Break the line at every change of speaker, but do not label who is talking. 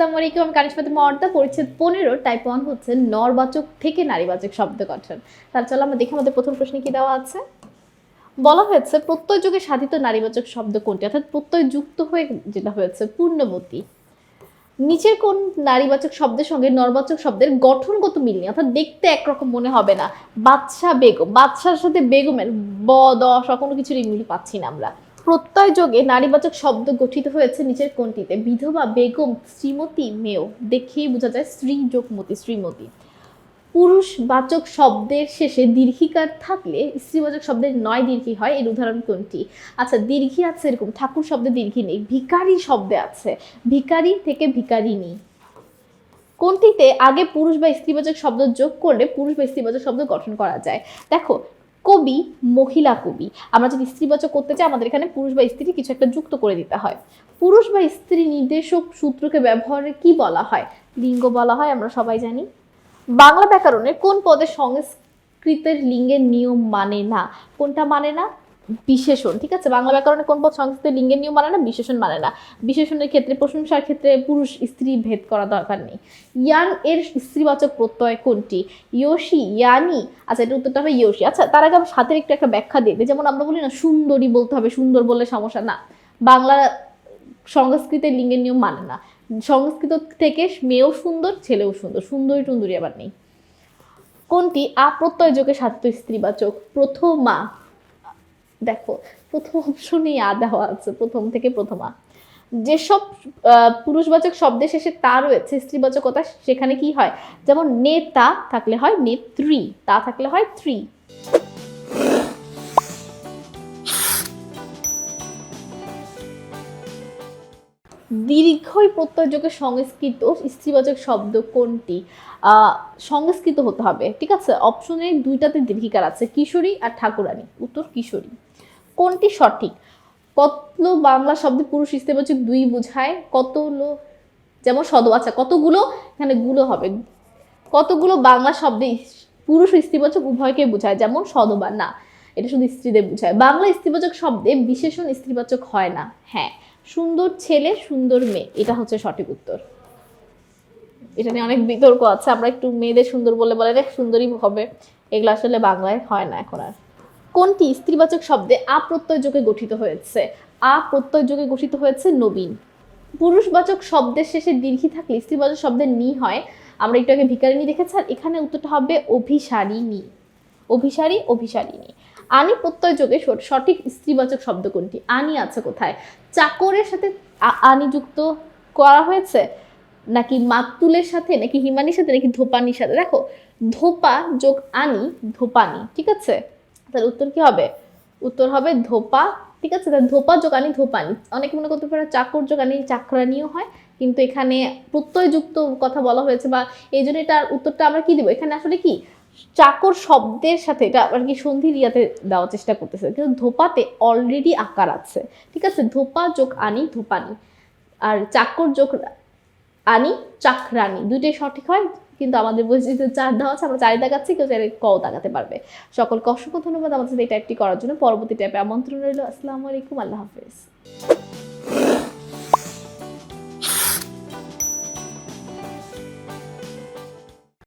আসসালামু আলাইকুম আমি মর্দা পরিচ্ছেদ পনেরো টাইপ ওয়ান হচ্ছে নরবাচক থেকে নারীবাচক শব্দ গঠন। তাহলে চলো আমরা দেখি আমাদের প্রথম প্রশ্নে কি দেওয়া আছে। বলা হয়েছে, প্রত্যয় যুগে সাধিত নারীবাচক শব্দ কোনটি? অর্থাৎ প্রত্যয় যুক্ত হয়ে যেটা হয়েছে পূর্ণবতী নিচের কোন নারীবাচক শব্দের সঙ্গে নরবাচক শব্দের গঠনগত মিল নেই? অর্থাৎ দেখতে একরকম মনে হবে না। বাদশা বেগম বাদশার সাথে বেগমের ব, দ, স কোনো কিছুরই মিল পাচ্ছি না আমরা। প্রত্যয় যোগে নারীবাচক শব্দ গঠিত হয়েছে নিচের কোনটিতে বিধবা, বেগম, শ্রীমতী মেয় দেখেই বোঝা যায় স্ত্রী যোগমতী, শ্রীমতী। পুরুষবাচক শব্দের শেষে দীর্ঘিকার থাকলে স্ত্রীবাচক শব্দের নয় দীর্ঘি হয়। এর উদাহরণ কোনটি? আচ্ছা দীর্ঘি আছে এরকম। ঠাকুর শব্দে দীর্ঘি নেই। ভিকারি শব্দে আছে। ভিকারি থেকে ভিকারিনী কোনটিতে আগে পুরুষ বা স্ত্রীবাচক শব্দ যোগ করলে পুরুষ বা স্ত্রীবাচক শব্দ গঠন করা যায়? দেখো কবি, মহিলা কবি। আমরা যদি স্ত্রীবাচক করতে চাই, আমাদের এখানে পুরুষ বা স্ত্রী কিছু একটা যুক্ত করে দিতে হয়। পুরুষ বা স্ত্রী নির্দেশক সূত্রকে ব্যবহারে কি বলা হয়? লিঙ্গ বলা হয়, আমরা সবাই জানি। বাংলা ব্যাকরণে কোন পদে সংস্কৃতের লিঙ্গের নিয়ম মানে না? কোনটা মানে না? বিশেষণ, ঠিক আছে? বাংলা ব্যাকরণে কোন পদ সংস্কৃতের লিঙ্গের নিয়ম মানে না, বিশেষণ মানে না। বিশেষণের ক্ষেত্রে, প্রশংসার ক্ষেত্রে পুরুষ, স্ত্রী ভেদ করা দরকার নেই। ইয়ান এর স্ত্রীবাচক প্রত্যয় কোনটি? ইয়োশি, ইয়ানি? আচ্ছা এটা উত্তরটা হবে ইয়োশি। আচ্ছা তার আগে আমি সাথে একটু একটা ব্যাখ্যা দিই। যেমন আমরা বলি না, সুন্দরী বলতে হবে, সুন্দর বললে সমস্যা না। বাংলা সংস্কৃতের লিঙ্গের নিয়ম মানে না। সংস্কৃত থেকে মেয়েও সুন্দর, ছেলেও সুন্দর। সুন্দরী টুন্দরী আবার নেই। কোনটি? আপ্রত্যয় যোগে স্ত্রীবাচক। প্রথমা দেখো, প্রথম অপশনেই আ দেওয়া আছে, প্রথম থেকে প্রথমা যেসব পুরুষবাচক শব্দের শেষে তা রয়েছে, স্ত্রীবাচকতা, সেখানে কি হয়? যেমন নেতা থাকলে হয় নেত্রী, তা থাকলে হয় থ্রি দীর্ঘই প্রত্যয়যোগে সংস্কৃত স্ত্রীবাচক শব্দ কোনটি? সংস্কৃত হতে হবে, ঠিক আছে? অপশনে দুইটাতে দীর্ঘিকার আছে, কিশোরী আর ঠাকুরানী। উত্তর কিশোরী। কোনটি সঠিক? কতলো বাংলা শব্দে পুরুষ স্ত্রীবাচক দুই বোঝায় কতলো যেমন সদ আচ্ছা কতগুলো, এখানে গুলো হবে। কতগুলো বাংলা শব্দে পুরুষ ও স্ত্রীবাচক উভয়কে বোঝায়, যেমন সদবা না, এটা শুধু স্ত্রীদের বোঝায়। বাংলা স্ত্রীবাচক শব্দে বিশেষণ স্ত্রীবাচক হয় না। হ্যাঁ সুন্দর ছেলে, সুন্দর মেয়ে, এটা হচ্ছে সঠিক উত্তর। এটা নিয়ে অনেক বিতর্ক আছে, আমরা একটু মেয়েদের সুন্দর বলে বলে সুন্দরী হবে। এগুলো আসলে বাংলায় হয় না এখন আর। কোনটি স্ত্রীবাচক শব্দে আপ্রত্যয় যোগে গঠিত হয়েছে? আপ্রত্যয় যোগে গঠিত হয়েছে নবীন। পুরুষবাচক শব্দের শেষে দীর্ঘি থাকলে স্ত্রীবাচক শব্দের নি হয়। আমরা একটু আগে ভিকারিনী দেখেছি আর এখানে উত্তরটা হবে অভিসারিণী। অভিসারী, অভিসারিণী। আনি প্রত্যয় যোগে সঠিক স্ত্রীবাচক শব্দ কোনটি? আনি আছে কোথায়? চাকরের সাথে আ- আনি যুক্ত করা হয়েছে? নাকি মাতুলের সাথে, নাকি হিমানির সাথে, নাকি ধোপানির সাথে? দেখো, ধোপা যোগ আনি, ধোপানি, ঠিক আছে? তাহলে উত্তর কি হবে? উত্তর হবে ধোপা, ঠিক আছে? তাহলে ধোপা যোগ আনি ধোপানি। অনেকে মনে করতে পারে চাকর যোগ আনি চাকরানিও হয়, কিন্তু এখানে প্রত্যয়যুক্ত কথা বলা হয়েছে বা এই জন্য এটার উত্তরটা আমরা কি দিব? এখানে আসলে কি? চাকর শব্দের সাথে এটা আর কি সন্ধি রিয়াতে দেওয়ার চেষ্টা করতেছে। কিন্তু ধোপাতে অলরেডি আকার আছে, ঠিক আছে? ধোপা যোগ আনি, ধোপানি। আর চাকর যোগ আনি, চাকরানি। দুইটাই সঠিক হয়? কিন্তু আমাদের বইতে চার দেওয়া আছে আমরা চারি দেখাচ্ছি কেউ চাইলে কও দেখাতে পারবে। সকলকে অসংখ্য ধন্যবাদ আমাদের এই টাইপটি করার জন্য। পরবর্তী টাইপে আমন্ত্রণ রইল। আসসালামু আলাইকুম, আল্লাহ হাফেজ।